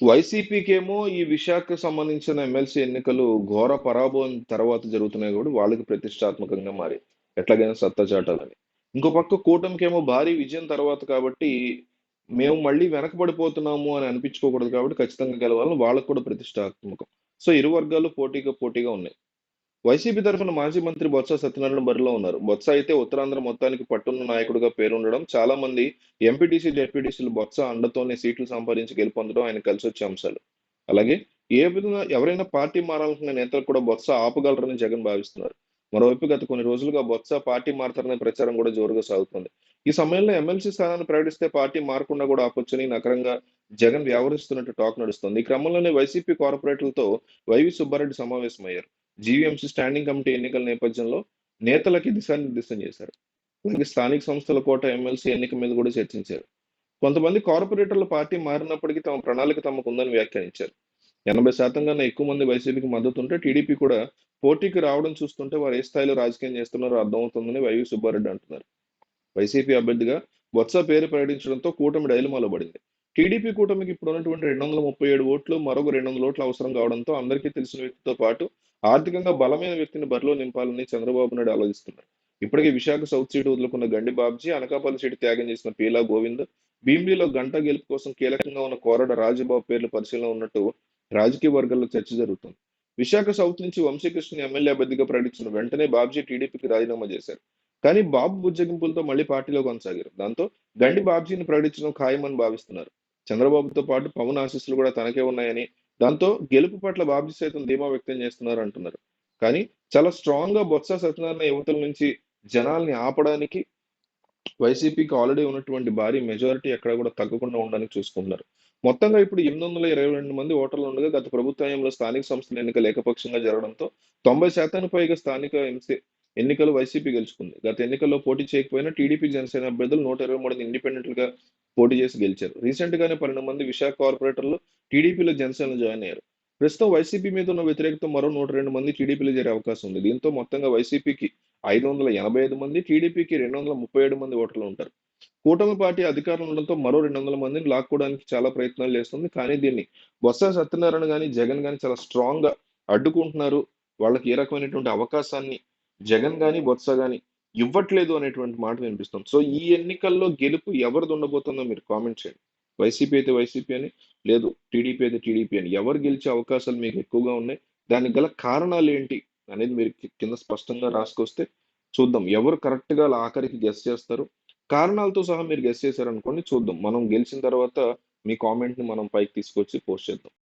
వైసీపీకేమో ఈ విశాఖకు సంబంధించిన ఎమ్మెల్సీ ఎన్నికలు ఘోర పరాభవం తర్వాత జరుగుతున్నాయి కూడా వాళ్ళకి ప్రతిష్టాత్మకంగా మారి ఎట్లాగైనా సత్తా చాటాలని. ఇంకో పక్క కూటమికేమో భారీ విజయం తర్వాత కాబట్టి మేము మళ్ళీ వెనకబడిపోతున్నాము అని అనిపించుకోకూడదు కాబట్టి ఖచ్చితంగా గెలవాలని వాళ్ళకు కూడా ప్రతిష్టాత్మకం. సో ఇరు వర్గాలు పోటీగా పోటీగా ఉన్నాయి. వైసీపీ తరఫున మాజీ మంత్రి బొత్స సత్యనారాయణ బరిలో ఉన్నారు. బొత్స అయితే ఉత్తరాంధ్ర మొత్తానికి పట్టున్న నాయకుడిగా పేరుండడం చాలా మంది ఎంపీటీసీ జెడ్పీటీసీలు బొత్స అండతోనే సీట్లు సంపాదించి గెలుపొందడం ఆయన కలిసి వచ్చే అంశాలు. అలాగే ఏ విధంగా ఎవరైనా పార్టీ మారాలనుకున్న నేతలు కూడా బొత్స ఆపగలరని జగన్ భావిస్తున్నారు. మరోవైపు గత కొన్ని రోజులుగా బొత్స పార్టీ మారతారనే ప్రచారం కూడా జోరుగా సాగుతుంది. ఈ సమయంలో ఎమ్మెల్సీ స్థానాన్ని ప్రకటిస్తే పార్టీ మారకుండా కూడా ఆపొచ్చని నకరంగా జగన్ వ్యవహరిస్తున్నట్టు టాక్ నడుస్తుంది. ఈ క్రమంలోనే వైసీపీ కార్పొరేటర్లతో వైవి సుబ్బారెడ్డి సమావేశమయ్యారు. జీవీఎంసీ స్టాండింగ్ కమిటీ ఎన్నికల నేపథ్యంలో నేతలకి దిశానిర్దేశం చేశారు. అలాగే స్థానిక సంస్థల కోట ఎమ్మెల్సీ ఎన్నిక మీద కూడా చర్చించారు. కొంతమంది కార్పొరేటర్ల పార్టీ మారినప్పటికీ తమ ప్రణాళిక తమకు ఉందని వ్యాఖ్యానించారు. ఎనభై శాతం కన్నా ఎక్కువ మంది వైసీపీకి మద్దతు ఉంటే టీడీపీ కూడా పోటీకి రావడం చూస్తుంటే వారు ఏ స్థాయిలో రాజకీయం చేస్తున్నారో అర్థమవుతుందని వైవి సుబ్బారెడ్డి అంటున్నారు. వైసీపీ అభ్యర్థిగా బొత్స పేరు ప్రకటించడంతో కూటమి డైలమాలో పడింది. టీడీపీ కూటమికి ఇప్పుడు ఉన్నటువంటి రెండు వందల ముప్పై ఏడు ఓట్లు మరొక రెండు వందల ఓట్లు అవసరం కావడంతో అందరికీ తెలిసిన వ్యక్తితో పాటు ఆర్థికంగా బలమైన వ్యక్తిని బరిలో నింపాలని చంద్రబాబు నాయుడు ఆలోచిస్తున్నారు. ఇప్పటికే విశాఖ సౌత్ సీటు వదులుకున్న గండి బాబ్జీ అనకాపల్లి సీటు త్యాగం చేసిన పీలా గోవింద్ భీమిలీలో గంట గెలుపు కోసం కీలకంగా ఉన్న కోరడ రాజబాబు పేర్లు పరిశీలన ఉన్నట్టు రాజకీయ వర్గాల్లో చర్చ జరుగుతుంది. విశాఖ సౌత్ నుంచి వంశీకృష్ణ ఎమ్మెల్యే అభ్యర్థిగా ప్రకటించిన వెంటనే బాబ్జీ టీడీపీకి రాజీనామా చేశారు. కానీ బాబు బుజ్జగింపులతో మళ్ళీ పార్టీలో కొనసాగారు. దాంతో గండి బాబ్జీని ప్రకటించడం ఖాయమని భావిస్తున్నారు. చంద్రబాబుతో పాటు పవన్ ఆశీస్సులు కూడా తనకే ఉన్నాయని దాంతో గెలుపు పట్ల బాబు సైతం ధీమా వ్యక్తం చేస్తున్నారు అంటున్నారు. కానీ చాలా స్ట్రాంగ్గా బొత్స సత్యనారాయణ యువతల నుంచి జనాల్ని ఆపడానికి వైసీపీకి ఆల్రెడీ ఉన్నటువంటి భారీ మెజారిటీ ఎక్కడ కూడా తగ్గకుండా ఉండడానికి చూసుకుంటున్నారు. మొత్తంగా ఇప్పుడు ఎనిమిది వందల ఇరవై రెండు మంది ఓటర్లు ఉండగా గత ప్రభుత్వంలో స్థానిక సంస్థల ఎన్నిక ఏకపక్షంగా జరగడంతో తొంభై శాతానికి పైగా స్థానిక ఎంసీ ఎన్నికలు వైసీపీ గెలుచుకుంది. గత ఎన్నికల్లో పోటీ చేయకపోయినా టీడీపీ జనసేన అభ్యర్థులు నూట ఇరవై మూడు ఇండిపెండెంట్గా పోటీ చేసి గెలిచారు. రీసెంట్ గానే పన్నెండు మంది విశాఖ కార్పొరేటర్లు టీడీపీలో జనసేన జాయిన్ అయ్యారు. ప్రస్తుతం వైసీపీ మీద ఉన్న వ్యతిరేకత మరో నూట రెండు మంది టీడీపీలో చేరే అవకాశం ఉంది. దీంతో మొత్తంగా వైసీపీకి ఐదు వందల ఎనభై ఐదు మంది టీడీపీకి రెండు వందల ముప్పై ఏడు మంది ఓటర్లు ఉంటారు. కూటమి పార్టీ అధికారంలో ఉండడంతో మరో రెండు వందల మందిని లాక్కోవడానికి చాలా ప్రయత్నాలు చేస్తుంది. కానీ దీన్ని బొత్స సత్యనారాయణ కానీ జగన్ కానీ చాలా స్ట్రాంగ్గా అడ్డుకుంటున్నారు. వాళ్ళకి ఏ రకమైనటువంటి అవకాశాన్ని జగన్ కానీ బొత్స కానీ ఇవ్వట్లేదు అనేటువంటి మాట వినిపిస్తుంది. సో ఈ ఎన్నికల్లో గెలుపు ఎవరిది ఉండబోతుందో మీరు కామెంట్ చేయండి. వైసీపీ అయితే వైసీపీ అని లేదు టీడీపీ అయితే టీడీపీ అని. ఎవరు గెలిచే అవకాశాలు మీకు ఎక్కువగా ఉన్నాయి? దానికి గల కారణాలు ఏంటి అనేది మీరు కింద స్పష్టంగా రాసుకొస్తే చూద్దాం. ఎవరు కరెక్ట్గా ఆఖరికి గెస్ చేస్తారు? కారణాలతో సహా మీరు గెస్ చేశారనుకోండి చూద్దాం. మనం గెలిచిన తర్వాత మీ కామెంట్ని మనం పైకి తీసుకొచ్చి పోస్ట్ చేద్దాం.